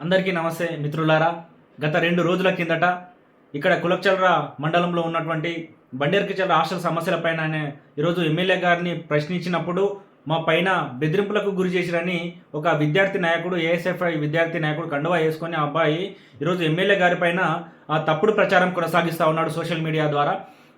అందరికీ నమస్తే మిత్రులారా. గత రెండు రోజుల కిందట ఇక్కడ కులక్చల్ర మండలంలో ఉన్నటువంటి బండేర్కిచల్ర హాస్టల్ సమస్యలపైన ఆయన ఈరోజు ఎమ్మెల్యే గారిని ప్రశ్నించినప్పుడు మా పైన బెదిరింపులకు గురి చేసిరని ఒక విద్యార్థి నాయకుడు ఏఎస్ఎఫ్ఐ విద్యార్థి నాయకుడు కండువా వేసుకొని ఆ అబ్బాయి ఈరోజు ఎమ్మెల్యే గారి పైన ఆ తప్పుడు ప్రచారం కొనసాగిస్తూ ఉన్నాడు సోషల్ మీడియా ద్వారా.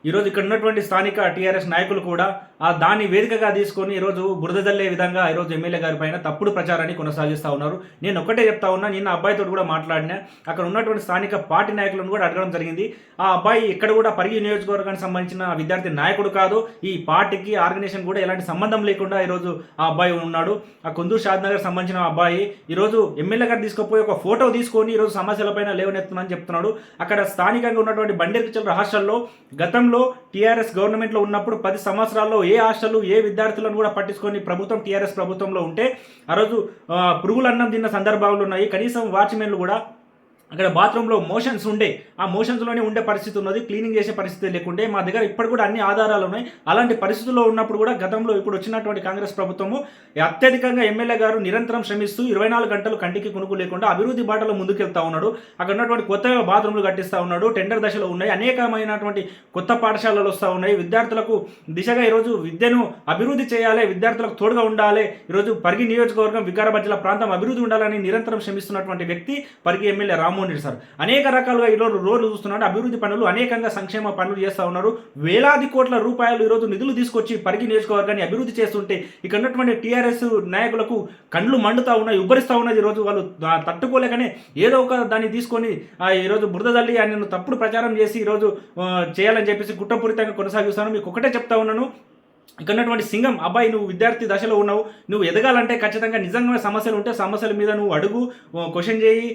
ఈరోజు ఇక్కడ ఉన్నటువంటి స్థానిక టీఆర్ఎస్ నాయకులు కూడా ఆ దాన్ని వేదికగా తీసుకొని ఈరోజు బురద జల్లే విధంగా ఈరోజు ఎమ్మెల్యే గారి పైన తప్పుడు ప్రచారాన్ని కొనసాగిస్తూ ఉన్నారు. నేను ఒకటే చెప్తా ఉన్నా నిన్న అబ్బాయితో కూడా మాట్లాడినా అక్కడ ఉన్నటువంటి స్థానిక పార్టీ నాయకులను కూడా అడగడం జరిగింది. ఆ అబ్బాయి ఇక్కడ కూడా పరిగి నియోజకవర్గానికి సంబంధించిన విద్యార్థి నాయకుడు కాదు. ఈ పార్టీకి ఆర్గనైజేషన్ కూడా ఎలాంటి సంబంధం లేకుండా ఈరోజు ఆ అబ్బాయి ఉన్నాడు. ఆ కొందూరు షాద్ నగర్ సంబంధించిన అబ్బాయి ఈరోజు ఎమ్మెల్యే గారు తీసుకుపోయి ఒక ఫోటో తీసుకొని ఈరోజు సమస్యలపైన లేవనెత్తునని చెప్తున్నాడు. అక్కడ స్థానికంగా ఉన్నటువంటి బండేరు చిల్లర గతంలో గతంలో టీఆర్ఎస్ గవర్నమెంట్లో ఉన్నప్పుడు పది సంవత్సరాల్లో ఏ ఆశలు ఏ విద్యార్థులను కూడా పట్టించుకొని ప్రభుత్వం టీఆర్ఎస్ ప్రభుత్వంలో ఉంటే ఆ రోజు పురుగులన్నం తిన్న సందర్భాలు ఉన్నాయి. కనీసం వాచ్మెన్లు కూడా అక్కడ బాత్రూంలో మోషన్స్ ఉండే ఆ మోషన్స్లోనే ఉండే పరిస్థితి ఉన్నది క్లీనింగ్ చేసే పరిస్థితి లేకుంటే మా దగ్గర ఇప్పటి కూడా అన్ని ఆధారాలు ఉన్నాయి. అలాంటి పరిస్థితుల్లో ఉన్నప్పుడు కూడా గతంలో ఇప్పుడు వచ్చినటువంటి కాంగ్రెస్ ప్రభుత్వము అత్యధికంగా ఎమ్మెల్యే గారు నిరంతరం శ్రమిస్తూ ఇరవై నాలుగు గంటలు కంటికి కొనుక్కు లేకుండా అభివృద్ధి బాటలో ముందుకెళ్తా ఉన్నాడు. అక్కడ ఉన్నటువంటి కొత్తగా బాత్రూంలు కట్టిస్తూ ఉన్నాడు టెండర్ దశలో ఉన్నాయి అనేకమైనటువంటి కొత్త పాఠశాలలు వస్తూ ఉన్నాయి. విద్యార్థులకు దిశగా ఈరోజు విద్యను అభివృద్ధి చేయాలి విద్యార్థులకు తోడుగా ఉండాలి. ఈరోజు పరిగి నియోజకవర్గం వికారాబాద్ జిల్లా ప్రాంతం అభివృద్ధి ఉండాలని నిరంతరం శ్రమిస్తున్నటువంటి వ్యక్తి పరిగి ఎమ్మెల్యే రాము రెడ్డి సార్. అనేక రకాలుగా ఈరోజు రోజు చూస్తున్నాడు. అభివృద్ధి పనులు అనేకంగా సంక్షేమ పనులు చేస్తూ ఉన్నారు. వేలాది కోట్ల రూపాయలు ఈరోజు నిధులు తీసుకొచ్చి పరిగి నియోజకవర్గాన్ని అభివృద్ధి చేస్తుంటే ఇక్కడ ఉన్నటువంటి టీఆర్ఎస్ నాయకులకు కండ్లు మండుతా ఉన్నాయి ఉబ్బరిస్తూ ఉన్నది ఈరోజు వాళ్ళు తట్టుకోలేకనే ఏదో ఒక దాన్ని తీసుకొని ఆ, ఈరోజు బురద తల్లి ఆయన తప్పుడు ప్రచారం చేసి ఈరోజు చేయాలని చెప్పేసి గుట్టపూరితంగా కొనసాగిస్తాను. మీకు ఒకటే చెప్తా ఉన్నాను. ఇక్కడ ఉన్నటువంటి సింగం అబ్బాయి నువ్వు విద్యార్థి దశలో ఉన్నావు. నువ్వు ఎదగాలంటే ఖచ్చితంగా నిజంగా సమస్యలు ఉంటే సమస్యల మీద నువ్వు అడుగు క్వశ్చన్ చేయి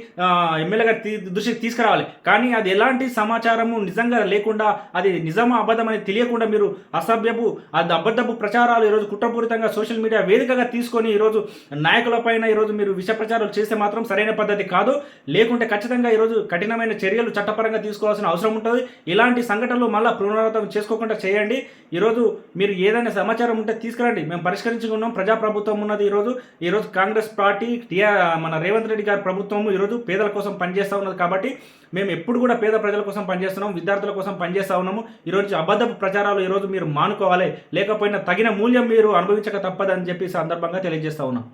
ఎమ్మెల్యే గారి దృష్టికి తీసుకురావాలి. కానీ అది ఎలాంటి సమాచారము నిజంగా లేకుండా అది నిజమా అబద్ధం అనేది తెలియకుండా మీరు అసభ్యపు అది అబద్ధపు ప్రచారాలు ఈరోజు కుట్రపూరితంగా సోషల్ మీడియా వేదికగా తీసుకొని ఈరోజు నాయకులపైన ఈరోజు మీరు విష ప్రచారాలు చేస్తే మాత్రం సరైన పద్ధతి కాదు. లేకుంటే ఖచ్చితంగా ఈరోజు కఠినమైన చర్యలు చట్టపరంగా తీసుకోవాల్సిన అవసరం ఉంటుంది. ఇలాంటి సంఘటనలు మళ్ళీ పునరావృతం చేసుకోకుండా చేయండి. ఈరోజు మీరు ఏదైనా సమాచారం ఉంటే తీసుకురండి. మేము పరిష్కరించుకున్నాం. ప్రజాప్రభుత్వం ఉన్నది ఈరోజు. ఈరోజు కాంగ్రెస్ పార్టీ టీఆర్ మన రేవంత్ రెడ్డి గారి ప్రభుత్వం ఈరోజు పేదల కోసం పనిచేస్తూ ఉన్నది కాబట్టి మేము ఎప్పుడు కూడా పేద ప్రజల కోసం పనిచేస్తున్నాం. విద్యార్థుల కోసం పనిచేస్తూ ఉన్నాము. ఈరోజు అబద్ధపు ప్రచారాలు ఈరోజు మీరు మానుకోవాలి. లేకపోయినా తగిన మూల్యం మీరు అనుభవించక తప్పదని చెప్పి సందర్భంగా తెలియజేస్తా ఉన్నాం.